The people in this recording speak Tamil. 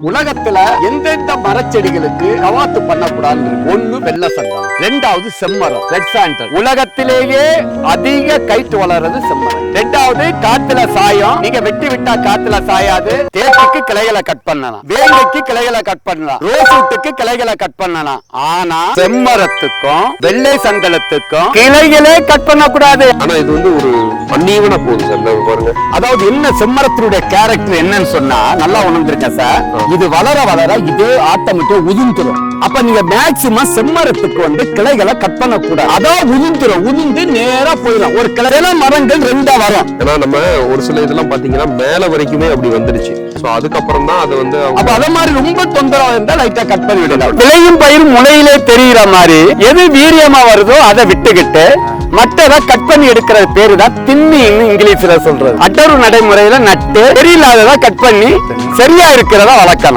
உலகத்துல எந்தெந்த மரச்செடிகளுக்கு கவாத்து பண்ணக்கூடாது ஒண்ணு வெள்ள சங்கம் ரெண்டாவது செம்மரம் ரெட் சாண்டல் உலகத்திலேயே அதிக கைட்டு வளர்றது செம்மரம். ரெண்டாவது காத்துல சாயம். நீங்க வெட்டி விட்டா காத்துல சாயாது. தேக்குக்கு கிளைகளை கட் பண்ணலாம். வேங்கைக்கு கிளைகளை கட் பண்ணலாம். ரோசூட்டுக்கு கிளைகளை கட் பண்ணலாம். ஆனா செம்மரத்துக்கும் வெள்ளை சந்தனத்துக்கும் கிளைகளே கட் பண்ணக்கூடாது. ஆனா இது வந்து ஒரு அன்னீவனா போகுது சார். பாருங்க. அதாவது என்ன செம்மரத்தினுடைய கேரக்டர் என்னன்னு சொன்னா நல்லா உணர்ந்திருக்க சார். இது வளர வளர இதே ஆட்டோமேட்டிக் உதிர்ந்துரும். அப்ப நீங்க மேக்சிமம் செம்மரத்துக்கு வந்து கிளைகளை கட் பண்ணக்கூடாது. அதான் உதிர்ந்துரும் உதிர்ந்து நேரா போயிடும் ஒரு கிளையில மரங்கள் ரெண்டா வரும். ஏன்னா நம்ம ஒரு சில இதெல்லாம் பாத்தீங்கன்னா மேல வரைக்குமே அப்படி வந்துருச்சு. சோ அதுக்கப்புறம் தான் அது வந்து அப்ப அத மாதிரி ரொம்ப தொந்தரவா இருந்தா லைட்டா கட் பண்ணி விடலாம் விளையும் பயிர் முளையிலே தெரியுற மாதிரி எது வீரியமா வருதோ அதை விட்டுக்கிட்டு மற்றதை கட் பண்ணி எடுக்கிற பேரு தான் தின்னின்னு இங்கிலீஷ்ல சொல்றது. அட்டரு நடைமுறையில நட்டு சரியில்லாததை கட் பண்ணி சரியா இருக்கிறத வளர்க்கணும்.